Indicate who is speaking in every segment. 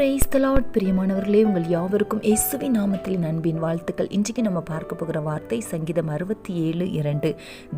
Speaker 1: Price தலாட் பிரியமானவர்களே உங்கள் யாவருக்கும் இயேசுவி நாமத்தில் அன்பின் வாழ்த்துக்கள். இன்றைக்கு நம்ம பார்க்க போகிற வார்த்தை சங்கீதம் அறுபத்தி ஏழு இரண்டு.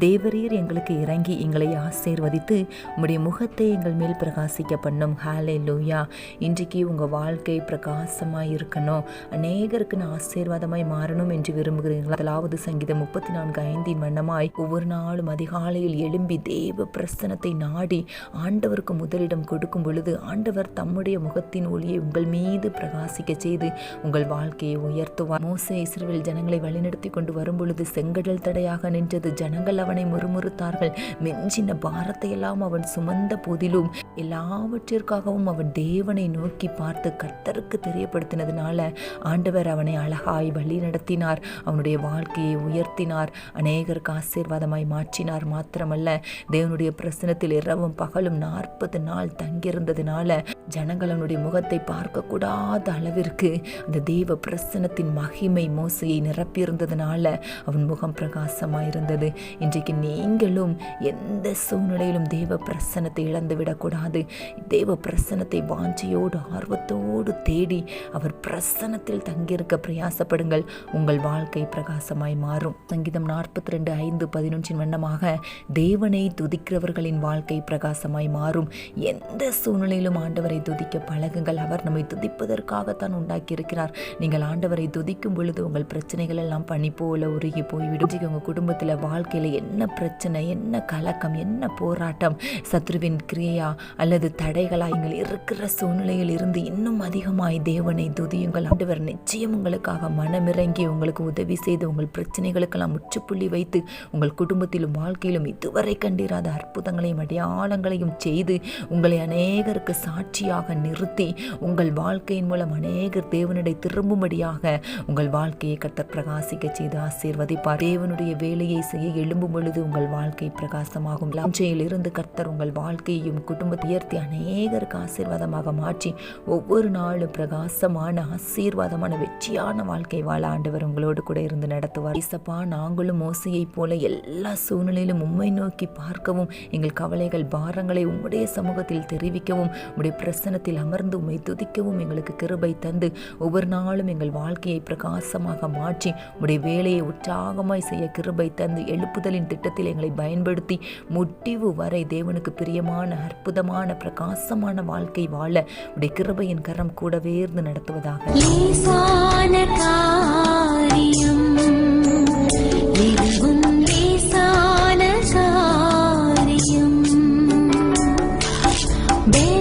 Speaker 1: தேவரீர் எங்களுக்கு இறங்கி எங்களை ஆசீர்வதித்து உங்களுடைய முகத்தை எங்கள் மேல் பிரகாசிக்க பண்ணும். ஹாலே லூயா இன்றைக்கு உங்கள் வாழ்க்கை பிரகாசமாக இருக்கணும். அநேகருக்கு நான் ஆசீர்வாதமாய் மாறணும் என்று விரும்புகிறீர்கள்? அதாவது சங்கீதம் முப்பத்தி நான்கு ஐந்தின் வண்ணமாய் ஒவ்வொரு நாளும் அதிகாலையில் எழும்பி தேவ பிரசனத்தை நாடி ஆண்டவருக்கு முதலிடம் கொடுக்கும் பொழுது ஆண்டவர் தம்முடைய முகத்தின் ஒளியை உங்கள் மீது பிரகாசிக்க செய்து உங்கள் வாழ்க்கையை உயர்த்துவார். மோசே இஸ்ரேல் ஜனங்களை வழிநடத்தி கொண்டு வரும் பொழுது செங்கடல் தடையாக நின்றது. ஜனங்கள் அவனை முறுமுறுத்தார்கள். மெஞ்சின பாரத்தை எல்லாம் அவன் சுமந்த போதிலும் எல்லாவற்றிற்காகவும் அவன் தேவனை நோக்கி பார்த்து கர்த்தருக்கு தெரியப்படுத்தினதுனால ஆண்டவர் அவனை அழகாய் வழி நடத்தினார் அவனுடைய வாழ்க்கையை உயர்த்தினார். அநேகருக்கு ஆசீர்வாதமாய் மாற்றினார். மாத்திரமல்ல தேவனுடைய பிரசனத்தில் இரவும் பகலும் நாற்பது நாள் தங்கியிருந்ததுனால ஜனங்களனுடைய முகத்தை பார்க்கக்கூடாத அளவிற்கு அந்த தேவ பிரசனத்தின் மகிமை மோசையை நிரப்பியிருந்ததுனால அவன் முகம் பிரகாசமாக இருந்தது இன்றைக்கு நீங்களும் எந்த சூழ்நிலையிலும் தேவ பிரசனத்தை இழந்து விடக்கூடாது. தேவ பிரசனத்தை வாஞ்சையோடு ஆர்வத்தோடு தேடி அவர் பிரசனத்தில் தங்கியிருக்க பிரயாசப்படுங்கள். உங்கள் வாழ்க்கை பிரகாசமாய் மாறும். சங்கீதம் நாற்பத்தி ரெண்டு ஐந்து பதினொன்றின் வண்ணமாக தேவனை துதிக்கிறவர்களின் வாழ்க்கை பிரகாசமாய் மாறும். எந்த சூழ்நிலையிலும் ஆண்டவரை துதிக்க பழகுங்கள். அவர் நம்மை துதிப்பதற்காகத்தான் உண்டாக்கியிருக்கிறார். நீங்கள் ஆண்டவரை துதிக்கும் பொழுது உங்கள் பிரச்சனைகள் எல்லாம் பனி போல உருகி போய்விடும். உங்கள் குடும்பத்தில் வாழ்க்கையில் என்ன பிரச்சனை என்ன கலக்கம் என்ன போராட்டம் சத்ருவின் கிரியா அல்லது தடைகளா நீங்கள் இருக்கிற சூழ்நிலையில் இருந்து இன்னும் அதிகமாய் தேவனை துதியுங்கள். ஆண்டவர் நிச்சயம் உங்களுக்காக மனமிறங்கி உங்களுக்கு உதவி செய்து உங்கள் பிரச்சனைகளுக்கெல்லாம் முற்றுப்புள்ளி வைத்து உங்கள் குடும்பத்திலும் வாழ்க்கையிலும் இதுவரை கண்டிராத அற்புதங்களையும் அடையாளங்களையும் செய்து உங்களை அநேகருக்கு சாட்சியாக நிறுத்தி உங்கள் வாழ்க்கையின் மூலம் அநேகர் தேவனிடை திரும்பும்படியாக உங்கள் வாழ்க்கையை கத்தர் பிரகாசிக்க செய்து ஆசீர்வதிப்பார். தேவனுடைய வேலையை செய்ய எழும்பும் பொழுது உங்கள் வாழ்க்கை பிரகாசமாகும். லஞ்சையில் இருந்து கர்த்தர் உங்கள் வாழ்க்கையையும் குடும்பத்தை உயர்த்தி அநேகருக்கு ஆசீர்வாதமாக மாற்றி ஒவ்வொரு நாளும் பிரகாசமான ஆசீர்வாதமான வெற்றியான வாழ்க்கை வாழ ஆண்டவர் உங்களோடு கூட இருந்து நடத்துவார். இசப்பா நாங்களும் மோசையைப் போல எல்லா சூழ்நிலையிலும் உண்மை நோக்கி பார்க்கவும் எங்கள் கவலைகள் பாரங்களை உம்முடைய சமூகத்தில் தெரிவிக்கவும் உடைய பிரசனத்தில் அமர்ந்து உமை துதிக்கவும் எங்களுக்கு கிருபை தந்து ஒவ்வொரு நாளும் எங்கள் வாழ்க்கையை பிரகாசமாக மாற்றி உடைய வேலையை உற்சாகமாய் செய்ய கிருபை தந்து எழுப்புதலின் திட்டத்தில் எங்களை பயன்படுத்தி முடிவு வரை தேவனுக்கு பிரியமான அற்புதமான பிரகாசமான வாழ்க்கை வாழ உடைய கிருபையின் கரம் கூடவே இருந்து நடத்துவதாக.
Speaker 2: Baby